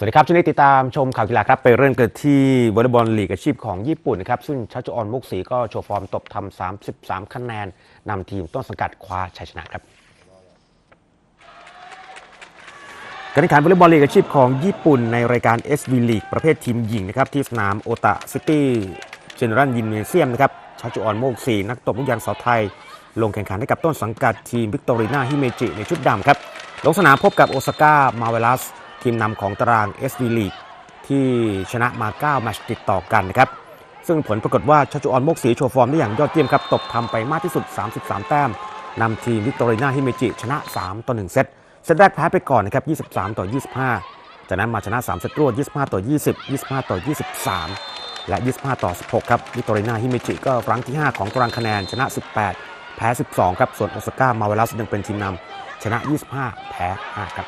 สวัสดีครับช่วงนี้ติดตามชมข่าวกีฬาครับ ไปเริ่มกันที่วอลเลย์บอลลีกอาชีพของญี่ปุ่นนะครับซึ่งชัชจุออนมุกศรีก็โชว์ฟอร์มตบทำ33 คะแนนนำทีมต้นสังกัดคว้าชัยชนะครับการแข่งขันวอลเลย์บอลลีกอาชีพของญี่ปุ่นในรายการ SV League ประเภททีมหญิงนะครับที่สนามโอตะซิตี้เจเนอรัลยินเนเซียมนะครับชัชจุออนโมกศรีนักตบลูกยางสาวไทย ลงแข่งขันให้กับต้นสังกัดทีมวิกตอรีนาฮิเมจิในชุดดำครับลงสนามพบกับโอซาก้ามาเวลัส ทีมนำของตาราง SV League ที่ชนะมา 9 แมตช์ติดต่อกันนะครับ ซึ่งผลปรากฏว่าชัชจุออนโมกศรีโชว์ฟอร์มได้อย่างยอดเยี่ยมครับ ตบทำไปมากที่สุด 33 แต้มนำทีมวิกตอรีนาฮิเมจิชนะ 3 ต่อ 1 เซต เซตแรกแพ้ไปก่อนนะครับ 23 ต่อ 25 จากนั้นมาชนะ 3 เซตรวด 25 ต่อ 20 25 ต่อ 23 และ 25 ต่อ 16 ครับวิกตอรีนาฮิเมจิก็ครั้งที่ 5 ของตารางคะแนนชนะ 18 แพ้ 12 ครับ ส่วนโอซาก้ามาเวลัสยังเป็นทีมนำชนะ 25 แพ้ 5 ครับ